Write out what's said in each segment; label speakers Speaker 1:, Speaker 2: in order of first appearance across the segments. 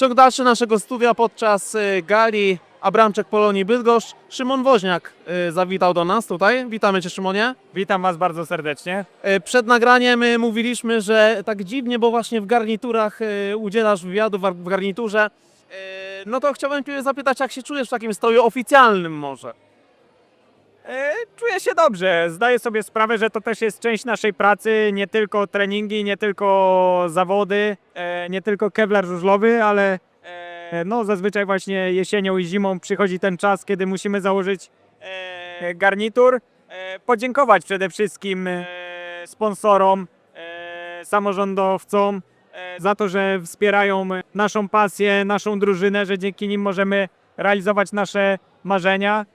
Speaker 1: Ciąg dalszy naszego studia podczas y, gali Abramczek Polonii Bydgoszcz. Szymon Woźniak y, zawitał do nas tutaj. Witamy Cię Szymonie.
Speaker 2: Witam Was bardzo serdecznie.
Speaker 1: Y, Przed nagraniem mówiliśmy, że tak dziwnie, bo właśnie w garniturach udzielasz wywiadu w garniturze. No to chciałbym Cię zapytać, jak się czujesz w takim stroju oficjalnym może?
Speaker 2: E, Czuję się dobrze. Zdaję sobie sprawę, że to też jest część naszej pracy. Nie tylko treningi, nie tylko zawody, e, nie tylko kevlar żużlowy, ale e, no zazwyczaj właśnie jesienią i zimą przychodzi ten czas, kiedy musimy założyć garnitur. Podziękować przede wszystkim sponsorom, samorządowcom za to, że wspierają naszą pasję, naszą drużynę, że dzięki nim możemy realizować nasze marzenia.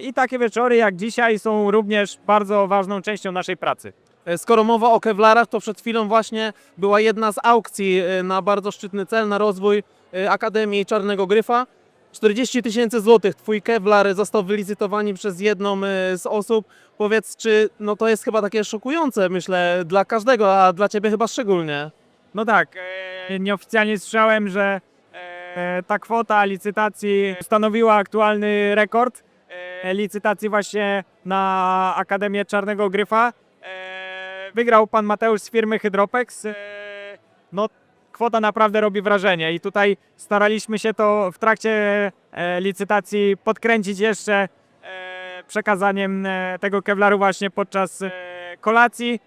Speaker 2: I takie wieczory jak dzisiaj są również bardzo ważną częścią naszej pracy.
Speaker 1: E, Skoro mowa o kewlarach, to przed chwilą właśnie była jedna z aukcji e, na bardzo szczytny cel, na rozwój e, Akademii Czarnego Gryfa. 40 tysięcy złotych. Twój kewlar został wylicytowany przez jedną e, z osób. Powiedz, czy no to jest chyba takie szokujące, myślę, dla każdego, a dla ciebie chyba szczególnie.
Speaker 2: No tak, e, nieoficjalnie słyszałem, że e, ta kwota licytacji stanowiła aktualny rekord e, licytacji właśnie na Akademię Czarnego Gryfa. E, Wygrał pan Mateusz z firmy Hydropex. E, No, kwota naprawdę robi wrażenie i tutaj staraliśmy się to w trakcie e, licytacji podkręcić jeszcze przekazaniem tego kewlaru właśnie podczas kolacji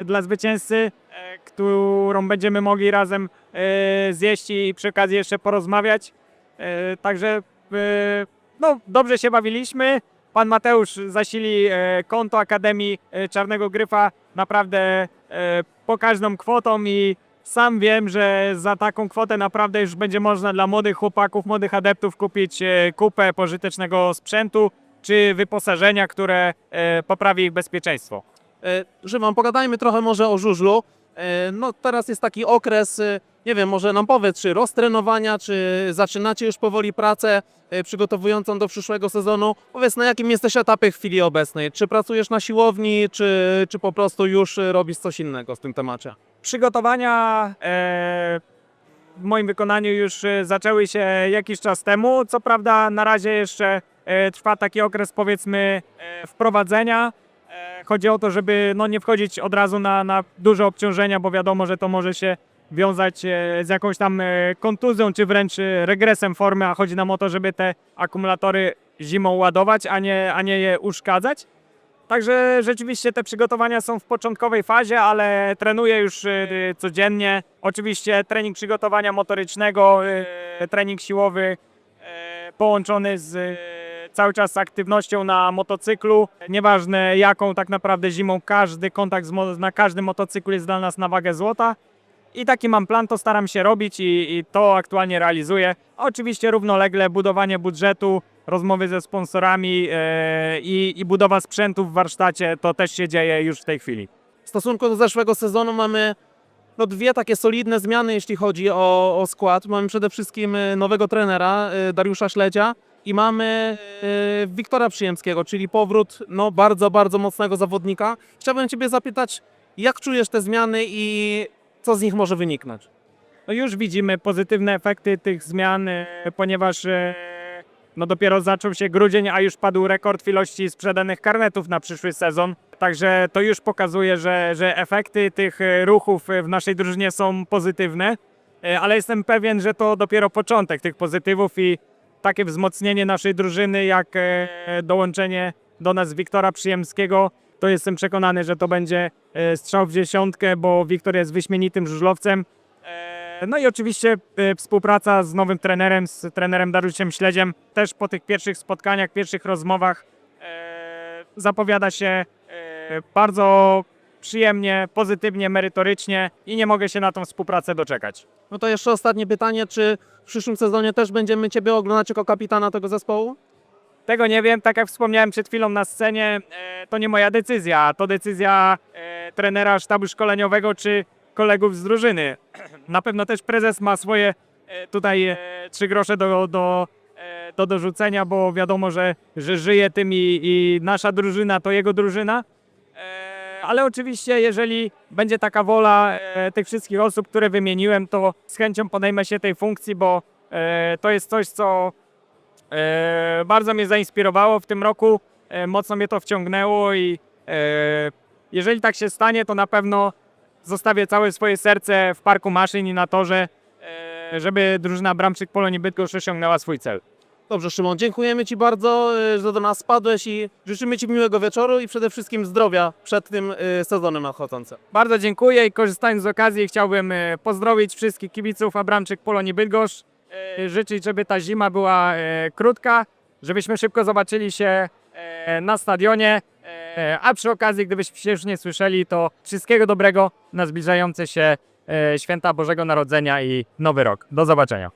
Speaker 2: dla zwycięzcy, którą będziemy mogli razem zjeść i przy okazji jeszcze porozmawiać. Także no, dobrze się bawiliśmy. Pan Mateusz zasili e, konto Akademii e, Czarnego Gryfa naprawdę e, pokaźną kwotą i sam wiem, że za taką kwotę naprawdę już będzie można dla młodych chłopaków, młodych adeptów kupić kupę pożytecznego sprzętu czy wyposażenia, które poprawi ich bezpieczeństwo.
Speaker 1: Szymon, pogadajmy trochę może o żużlu. No teraz jest taki okres, nie wiem, może nam powiedz, czy roztrenowania, czy zaczynacie już powoli pracę e, przygotowującą do przyszłego sezonu. Powiedz, na jakim jesteś etapie w chwili obecnej? Czy pracujesz na siłowni, czy, czy po prostu już robisz coś innego w tym temacie?
Speaker 2: Przygotowania e, w moim wykonaniu już e, zaczęły się jakiś czas temu. Co prawda na razie jeszcze e, trwa taki okres powiedzmy e, wprowadzenia. E, chodzi o to, żeby no, nie wchodzić od razu na, na duże obciążenia, bo wiadomo, że to może się wiązać e, z jakąś tam e, kontuzją, czy wręcz e, regresem formy, a chodzi nam o to, żeby te akumulatory zimą ładować, a nie, a nie je uszkadzać. Także rzeczywiście te przygotowania są w początkowej fazie, ale trenuję już codziennie. Oczywiście trening przygotowania motorycznego, trening siłowy połączony z cały czas aktywnością na motocyklu. Nieważne jaką tak naprawdę zimą każdy kontakt na każdym motocyklu jest dla nas na wagę złota. I taki mam plan, to staram się robić i, i to aktualnie realizuję. Oczywiście równolegle budowanie budżetu, rozmowy ze sponsorami e, i, i budowa sprzętu w warsztacie, to też się dzieje już w tej chwili.
Speaker 1: W stosunku do zeszłego sezonu mamy no, dwie takie solidne zmiany, jeśli chodzi o, o skład. Mamy przede wszystkim e, nowego trenera, e, Dariusza Śledzia i mamy Wiktora Przyjemskiego, czyli powrót no, bardzo, bardzo mocnego zawodnika. Chciałbym Ciebie zapytać, jak czujesz te zmiany i co z nich może wyniknąć?
Speaker 2: No już widzimy pozytywne efekty tych zmian, e, ponieważ e, no dopiero zaczął się grudzień, a już padł rekord ilości sprzedanych karnetów na przyszły sezon. Także to już pokazuje, że, że efekty tych e, ruchów w naszej drużynie są pozytywne, ale jestem pewien, że to dopiero początek tych pozytywów i takie wzmocnienie naszej drużyny, jak dołączenie do nas Wiktora Przyjemskiego, to jestem przekonany, że to będzie e, strzał w dziesiątkę, bo Wiktor jest wyśmienitym żużlowcem. E, No i oczywiście e, współpraca z nowym trenerem, z trenerem Dariuszem Śledziem, też po tych pierwszych spotkaniach, pierwszych rozmowach zapowiada się bardzo przyjemnie, pozytywnie, merytorycznie i nie mogę się na tą współpracę doczekać.
Speaker 1: No to jeszcze ostatnie pytanie, czy w przyszłym sezonie też będziemy Ciebie oglądać jako kapitana tego zespołu?
Speaker 2: Tego nie wiem, tak jak wspomniałem przed chwilą na scenie, e, to nie moja decyzja, to decyzja e, trenera sztabu szkoleniowego czy kolegów z drużyny. Na pewno też prezes ma swoje e, tutaj trzy grosze do, do, do dorzucenia, bo wiadomo, że, że żyje tym i, i nasza drużyna to jego drużyna. Ale oczywiście, jeżeli będzie taka wola tych wszystkich osób, które wymieniłem, to z chęcią podejmę się tej funkcji, bo to jest coś, co bardzo mnie zainspirowało w tym roku. E, mocno mnie to wciągnęło i e, jeżeli tak się stanie, to na pewno zostawię całe swoje serce w parku maszyn i na torze, e, żeby drużyna Bramczyk Polonii Bydgoszcz osiągnęła swój cel.
Speaker 1: Dobrze, Szymon, dziękujemy Ci bardzo, że do nas spadłeś i życzymy Ci miłego wieczoru i przede wszystkim zdrowia przed tym sezonem nadchodzącym.
Speaker 2: Bardzo dziękuję i korzystając z okazji chciałbym e, pozdrowić wszystkich kibiców Abramczyk Polonii Bydgoszcz. E, Życzyć, żeby ta zima była e, krótka, żebyśmy szybko zobaczyli się e, na stadionie. E, A przy okazji, gdybyśmy się już nie słyszeli, to wszystkiego dobrego na zbliżające się święta Bożego Narodzenia i Nowy Rok. Do zobaczenia.